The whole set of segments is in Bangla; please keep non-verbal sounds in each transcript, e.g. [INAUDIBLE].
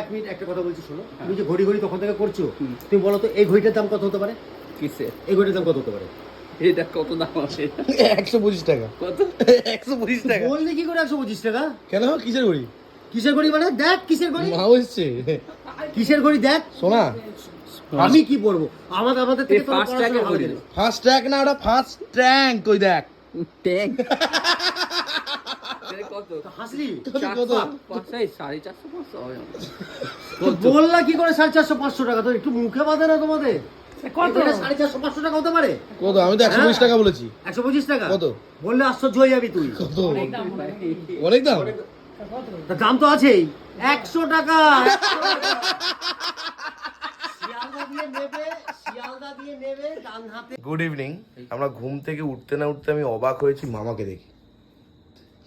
এক মিনিট একটা কথা বলছি শোনো। তুমি যে ঘড়ি ঘড়ি তখন থেকে করছ তুমি বলো তো এই ঘড়িটার দাম কত হতে পারে? কিসের? এই ঘড়িটার দাম কত হতে পারে? এটা কত দাম আছে? একশো পঁচিশ টাকা। কত? একশো পঁচিশ টাকা। বললে কি করে একশো পঁচিশ টাকা? কেন? কিসের ঘড়ি? কিসের ঘড়ি মানে? দেখ কিসের ঘড়ি? মা এসছে কিসের ঘড়ি দেখ। সোনা। আমি কি পড়ব আমাদের আমাদের থেকে। ফার্স্ট ট্র্যাক না ওটা ফার্স্ট ট্র্যাঙ্ক ওই দেখ। ট্যাঙ্ক [LAUGHS] বললা কি করে সাড়ে চারশো পাঁচশো টাকা? তো একটু মুখে বাঁধে না তোমাদের? সাড়ে চারশো পাঁচশো টাকা হতে পারে? কত? আমি তো একশো পঁচিশ টাকা বলেছি। একশো পঁচিশ টাকা? কত? বললে আশ্চর্য হয়ে যাবি তুই। কত? অনেক দাম দাম? তা আছেই। একশো টাকা। 100 টাকা। শিয়ালদা দিয়ে নেবে শিয়ালদা দিয়ে নেবে ডান হাতে গুড ইভিনিং আমরা ঘুম থেকে উঠতে না উঠতে আমি অবাক হয়েছি মামাকে দেখি।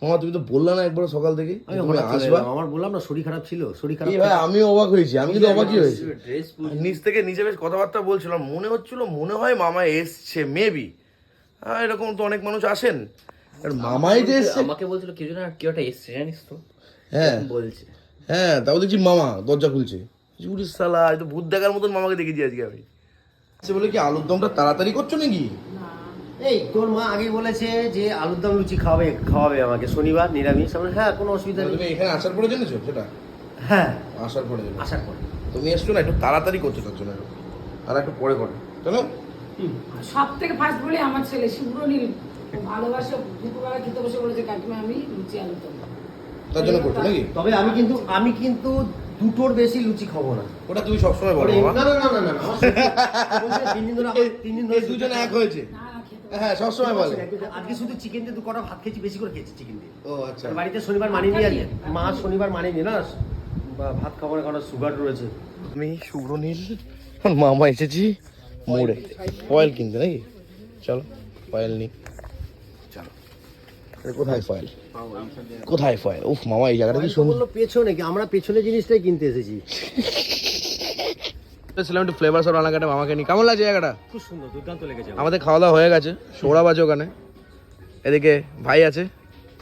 মামা তুমি তো বললে না একবার সকাল থেকে। আমি তুমি আসবা। আমার বললাম না শরীর খারাপ ছিল শরীর খারাপ ভাই আমি অবাক হয়েছি আমি কিন্তু অবাকই হয়েছি। ড্রেস নিচ থেকে নিচে বেশ কথাবার্তা বলছিলাম মনে হচ্ছিল মনে হয় মামা এসছে মেবি এরকম তো অনেক মানুষ আসেন। আর মামাই যে এসছে আমাকে বলছিল কেউ যেন কেউ একটা এসছে জানিস তো? হ্যাঁ। বলছে। হ্যাঁ তাও দেখছি মামা দরজা খুলছে। চুরি সালা এই তো ভূত দেখার মতন মামাকে দেখেছি আজকে আমি। সে বলে কি আলুর দমটা তাড়াতাড়ি করছ নাকি? এই তোর মা আগেই বলেছে যে আলুর দম লুচি খাওয়াবে খাওয়াবে আমাকে শনিবার নিরামিষ। আমি বললাম, হ্যাঁ কোনো অসুবিধা নেই। তুমি এখানে আসার পরে জেনেছো সেটা? হ্যাঁ। আসার পরে জেনেছো। আশা করি তুমি এসছো না একটু তাড়াতাড়ি করছ তার জন্য। একটু। আর একটু পরে করো। চলো। সব থেকে ফার্স্ট বলে আমার ছেলে শিবরনীল ভালোবাসা দুপুরবেলা খেতে বসে বলেছে কাকিমা আমি লুচি দম তার জন্য করছ নাকি? তবে আমি কিন্তু আমি কিন্তু দুটোর বেশি লুচি খাব না। ওটা তুমি সবসময় বলো না না না না না না, আমার তিন দিন ধরে তিন দিন ধরে দুজনে এক হয়েছে। হ্যাঁ সবসময় বলে। আজকে শুধু চিকেন দিয়ে দু কটা ভাত খেয়েছি বেশি করে খেয়েছি চিকেন দিয়ে। ও আচ্ছা। বাড়িতে শনিবার মানিনি আজকে মা শনিবার মানিনি না বা- ভাত খাব না কারণ সুগার রয়েছে। আমি শুভ্র নীল মামা এসেছি মোড়ে। ফয়েল কিনতে নাকি? চলো ফয়েল নি। চলো। কোথায় ফয়েল কোথায় ফয়েল উফ মামা এই জায়গাটা কি সুন্দর। পেছনে কি আমরা পেছনে জিনিসটাই কিনতে এসেছি। ছিলাম একটু ফ্লেভার সব রান্নাঘাটে মামাকে নি কেমন লাগছে জায়গাটা? খুব সুন্দর দুর্দান্ত লেগেছে। আমাদের খাওয়া দাওয়া হয়ে গেছে সোড়া বাজে ওখানে। এদিকে ভাই আছে।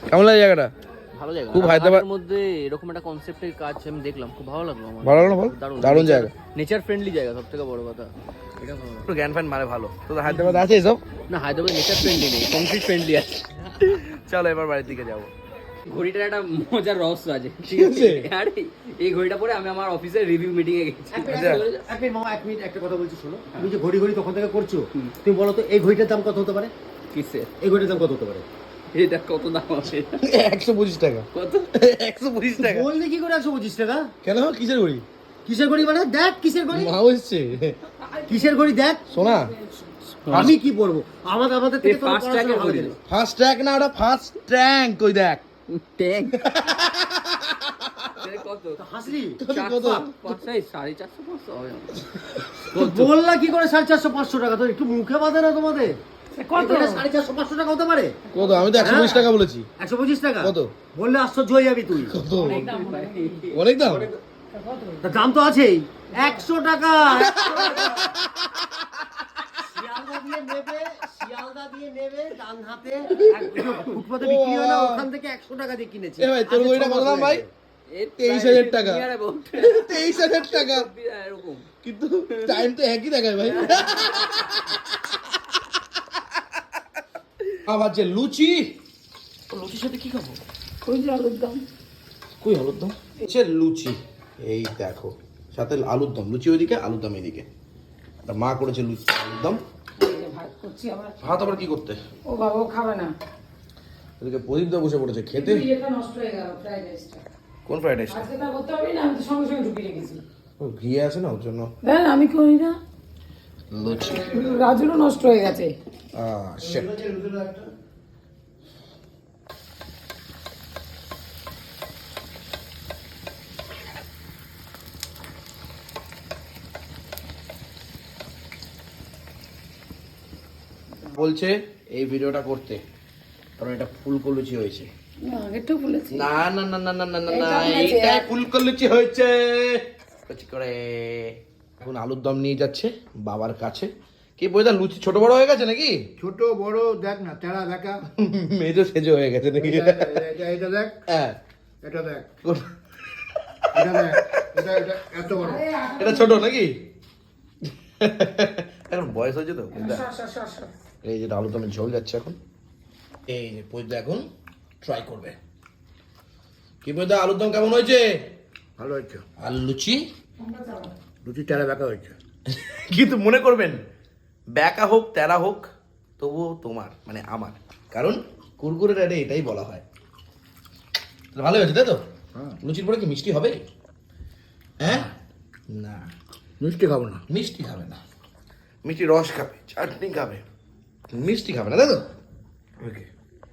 কেমন লাগে জায়গাটা? ভালো জায়গা। খুব হায়দ্রাবাদ- মধ্যে এরকম একটা কনসেপ্টের কাজ আমি দেখলাম খুব ভালো লাগল আমার। ভালো লাগল দারুণ। জায়গা। নেচার ফ্রেন্ডলি জায়গা সব থেকে বড় কথা। এটা ভালো জ্ঞান ফ্যান মারে ভালো। তো হায়দ্রাবাদ আছে এসব? না হায়দ্রাবাদ নেচার ফ্রেন্ডলি নেই কংক্রিট ফ্রেন্ডলি আছে। চলো এবার বাড়ির দিকে যাব। ঘড়িটার একটা মজার রহস্য আছে। ঠিক আছে? আরে এই ঘড়িটা পরে আমি আমার অফিসের রিভিউ মিটিং এ গেছি। এক মিনিট, মামা এক মিনিট একটা কথা বলছি শোনো। তুমি যে ঘড়ি ঘড়ি তখন থেকে করছ তুমি বলো তো এই ঘড়িটার দাম কত হতে পারে? কিসের এই ঘড়িটার দাম কত হতে পারে? এটা কত দাম আছে। একশো পঁচিশ টাকা। কত? একশো পঁচিশ টাকা। বললে কি করে একশো পঁচিশ টাকা? কেন? কিসের ঘড়ি? কিসের ঘড়ি মানে? দেখ কিসের ঘড়ি? মা এসছে। কিসের ঘড়ি? দেখ। সোনা। আমি কি পড়ব আমাদের আমাদের থেকে। ফার্স্ট ট্র্যাক না। ওটা ফার্স্ট ট্র্যাঙ্ক ওই দেখ। ট্যাঙ্ক কত? হাসলি? কত? পাঁচশো সাড়ে চারশো পাঁচশো হবে বললা কি করে সাড়ে চারশো পাঁচশো টাকা? তো একটু মুখে বাঁধে না তোমাদের? কত? এটা সাড়ে চারশো পাঁচশো টাকা হতে পারে? কত? আমি তো একশো পঁচিশ টাকা বলেছি। একশো পঁচিশ টাকা? কত? বললে আশ্চর্য হয়ে যাবি তুই। কত? অনেক দাম হয়। দাম? তো আছেই। একশো টাকা। শিয়ালদা দিয়ে নেবে শিয়ালদা দিয়ে নেবে ডান হাতে [COUGHS] ফুটপাতে বিক্রি হয় না ওখান থেকে একশো টাকা দিয়ে কিনেছি। এ ভাই তোর বইটা কত দাম ভাই [LAUGHS] তেইশ হাজার টাকা। তেইশ হাজার টাকা। এরকম। কিন্তু টাইম তো একই দেখায় ভাই। [LAUGHS] আবার যে লুচি। লুচির সাথে কি খাব? যে আলুর দম। কই আলুর দম? হচ্ছে লুচি। এই দেখো সাথে আলুর দম। লুচি ওইদিকে আলুর দম এইদিকে আর মা করেছে লুচি আলুর দম। করছি আবার। ভাত আবার কি করতে? ও বাবা ও খাবে না। এদিকে প্রদীপ দা বসে পড়েছে খেতে? কিন্তু নষ্ট হয়ে গেল ফ্রাইড রাইসটা কোন ফ্রাইড রাইস আজকে তা করতে হবে না আমি তো সঙ্গে সঙ্গে ঢুকিয়ে রেখেছি। ও ঘি আছে না ওর জন্য? আমি করি না। লুচি। রাজুরও নষ্ট হয়ে গেছে. বলছে এই ভিডিওটা করতে। কারণ এটা ফুলকো লুচি হয়েছে। না না না না না না না না না এইটা হয়েছে। এইটা লুচি হয়েছে। লুচি করে। এখন আলুর দম নিয়ে যাচ্ছে বাবার কাছে। কি বইদা লুচি ছোট বড় হয়ে গেছে নাকি? ছোট বড় দেখ না তেরা দেখা। মেজো সেজো হয়ে গেছে নাকি? এটা দেখ। হ্যাঁ। এটা দেখ। এটা দেখ। এটা এটা এত বড়। এটা ছোট নাকি? এখন বয়স হয়েছে তো এই যে আলু দমের ঝোল যাচ্ছে এখন। এই যে পৈদা এখন ট্রাই করবে। কি পৈদা আলুর দম কেমন হয়েছে? ভালো হয়েছে। আর লুচি? লুচি তেরা বেঁকা হয়েছে। [LAUGHS] কিন্তু মনে করবেন ব্যাকা হোক তেরা হোক তবুও তোমার মানে আমার। কারণ কুরকুরে রেডে এটাই বলা হয়। তাহলে ভালো হয়েছে তাই তো? হ্যাঁ। লুচির পরে কি মিষ্টি হবে? হ্যাঁ? না। মিষ্টি খাব না। মিষ্টি খাবে না। মিষ্টি রস খাবে চাটনি খাবে। মিষ্টি খাবে না তাই তো? ওকে